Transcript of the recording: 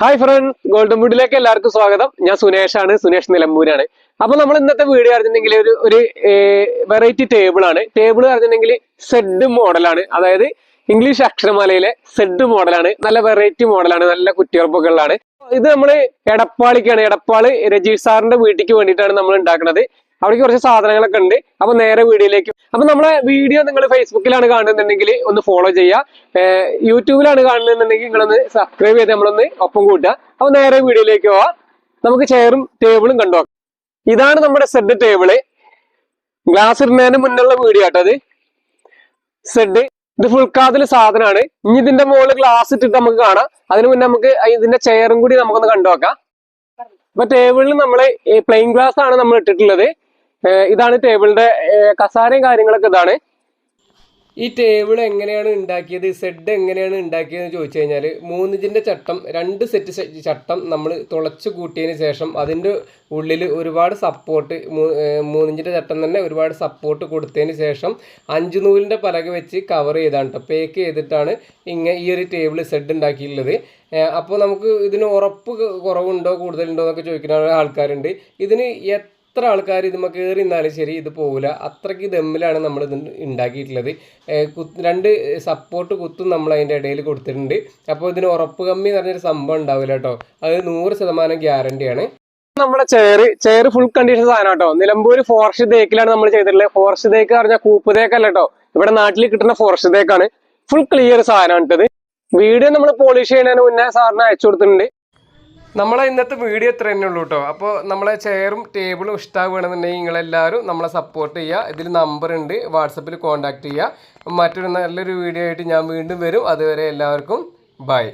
Hi friends golden വുഡിലേക്ക് എല്ലാവർക്കും സ്വാഗതം. ഞാൻ സുനേഷാണ് സുനേഷ് നിലമ്പൂരാണ്. അപ്പൊ നമ്മൾ ഇന്നത്തെ വീഡിയോ അറിഞ്ഞിട്ടുണ്ടെങ്കിൽ ഒരു ഒരു വെറൈറ്റി ടേബിൾ ആണ്. ടേബിൾ അറിഞ്ഞിട്ടുണ്ടെങ്കിൽ സെഡ് മോഡലാണ് അതായത് ഇംഗ്ലീഷ് അക്ഷരമാലയിലെ സെഡ് മോഡലാണ് നല്ല വെറൈറ്റി മോഡലാണ് നല്ല കുറ്റിയുറപ്പൊക്കെയുള്ളതാണ് ഇത് നമ്മൾ എടപ്പാളിക്കാണ്. എടപ്പാൾ രജീഷ് സാറിന്റെ വീട്ടിക്ക് വേണ്ടിയിട്ടാണ് നമ്മൾ ഉണ്ടാക്കുന്നത്. അവിടേക്ക് കുറച്ച് സാധനങ്ങളൊക്കെ ഉണ്ട്. അപ്പൊ നേരെ വീഡിയോയിലേക്ക് അപ്പൊ നമ്മളെ വീഡിയോ നിങ്ങൾ ഫേസ്ബുക്കിലാണ് കാണുന്നുണ്ടെങ്കിൽ ഒന്ന് ഫോളോ ചെയ്യുക. യൂട്യൂബിലാണ് കാണുന്നുണ്ടെങ്കിൽ നിങ്ങളൊന്ന് സബ്സ്ക്രൈബ് ചെയ്ത് നമ്മളൊന്ന് ഒപ്പം കൂട്ടുക. അപ്പൊ നേരെ വീഡിയോയിലേക്ക് പോവാം. നമുക്ക് ചെയറും ടേബിളും കണ്ടു ഇതാണ് നമ്മുടെ സെഡ് ടേബിൾ ഗ്ലാസ് ഇടുന്നതിന് മുന്നുള്ള വീഡിയോ ആട്ടോ അത്. സെഡ് ഇത് ഫുൾ കാതിൽ സാധനമാണ്. ഇനി ഇതിന്റെ മുകളിൽ ഗ്ലാസ് ഇട്ടിട്ട് നമുക്ക് കാണാം. അതിന് മുന്നേ നമുക്ക് ഇതിന്റെ ചെയറും കൂടി നമുക്കൊന്ന് കണ്ടുനോക്കാം അപ്പൊ ടേബിളിൽ നമ്മൾ പ്ലെയിൻ ഗ്ലാസ് ആണ് നമ്മൾ ഇട്ടിട്ടുള്ളത്. ഇതാണ് ടേബിളിന്റെ കസാരയും കാര്യങ്ങളൊക്കെ ഇതാണ്. ഈ ടേബിൾ എങ്ങനെയാണ് ഉണ്ടാക്കിയത്? സെഡ് എങ്ങനെയാണ് ഉണ്ടാക്കിയതെന്ന് ചോദിച്ചു കഴിഞ്ഞാൽ മൂന്നിഞ്ചിന്റെ ചട്ടം രണ്ട് സെറ്റ് ചട്ടം നമ്മൾ തുളച്ച് കൂട്ടിയതിന് ശേഷം അതിന്റെ ഉള്ളിൽ ഒരുപാട് സപ്പോർട്ട് മൂന്നിഞ്ചിന്റെ ചട്ടം തന്നെ ഒരുപാട് സപ്പോർട്ട് കൊടുത്തതിന് ശേഷം അഞ്ച് നൂലിന്റെ പലക വെച്ച് കവർ ചെയ്താണ് കേട്ടോ പേക്ക് ചെയ്തിട്ടാണ് ഇങ്ങനെ ഈ ഒരു ടേബിൾ സെഡ് ഉണ്ടാക്കിയിട്ടുള്ളത്. അപ്പോൾ നമുക്ക് ഇതിന് ഉറപ്പ് കുറവുണ്ടോ കൂടുതലുണ്ടോ എന്നൊക്കെ ചോദിക്കുന്ന ആൾക്കാരുണ്ട്. ഇതിന് എത്ര ആൾക്കാർ ഇതുമ്മ കയറി നിന്നാലും ശരി ഇത് പോകില്ല അത്രയ്ക്ക് ദമ്മിലാണ് നമ്മൾ ഇത് ഉണ്ടാക്കിയിട്ടുള്ളത്. രണ്ട് സപ്പോർട്ട് കുത്തും നമ്മൾ അതിന്റെ ഇടയിൽ കൊടുത്തിട്ടുണ്ട്. അപ്പോൾ ഇതിന് ഉറപ്പ് കമ്മി എന്ന് പറഞ്ഞൊരു സംഭവം ഉണ്ടാവില്ല കേട്ടോ. അത് നൂറ് ശതമാനം ഗ്യാരണ്ടിയാണ് നമ്മുടെ ചെയർ ചെയർ ഫുൾ കണ്ടീഷൻ സാധനം കേട്ടോ. നിലമ്പൂർ ഫോറസ്റ്റ് തേക്കിലാണ് നമ്മൾ ചെയ്തിട്ടുള്ളത്. ഫോറസ്റ്റ് തേക്ക് പറഞ്ഞാൽ കൂപ്പ് തേക്കല്ല കേട്ടോ. ഇവിടെ നാട്ടിൽ കിട്ടുന്ന ഫോറസ്റ്റ് തേക്കാണ് ഫുൾ ക്ലിയർ സാധനമാണ് ഇട്ടത് വീഡിയോ നമ്മൾ പോളിഷ് ചെയ്യുന്നതിന് മുന്നേ സാറിന് അയച്ചു കൊടുത്തിട്ടുണ്ട്. നമ്മളെ ഇന്നത്തെ വീഡിയോ ഇത്ര ഉള്ളൂ കേട്ടോ അപ്പോൾ നമ്മളെ ചെയറും ടേബിളും ഇഷ്ടമാവുകയാണെന്നുണ്ടെങ്കിൽ നിങ്ങളെല്ലാവരും നമ്മളെ സപ്പോർട്ട് ചെയ്യുക. ഇതിൽ നമ്പർ ഉണ്ട്. വാട്സപ്പിൽ കോൺടാക്ട് ചെയ്യുക. മറ്റൊരു നല്ലൊരു വീഡിയോ ആയിട്ട് ഞാൻ വീണ്ടും വരും. അതുവരെ എല്ലാവർക്കും ബൈ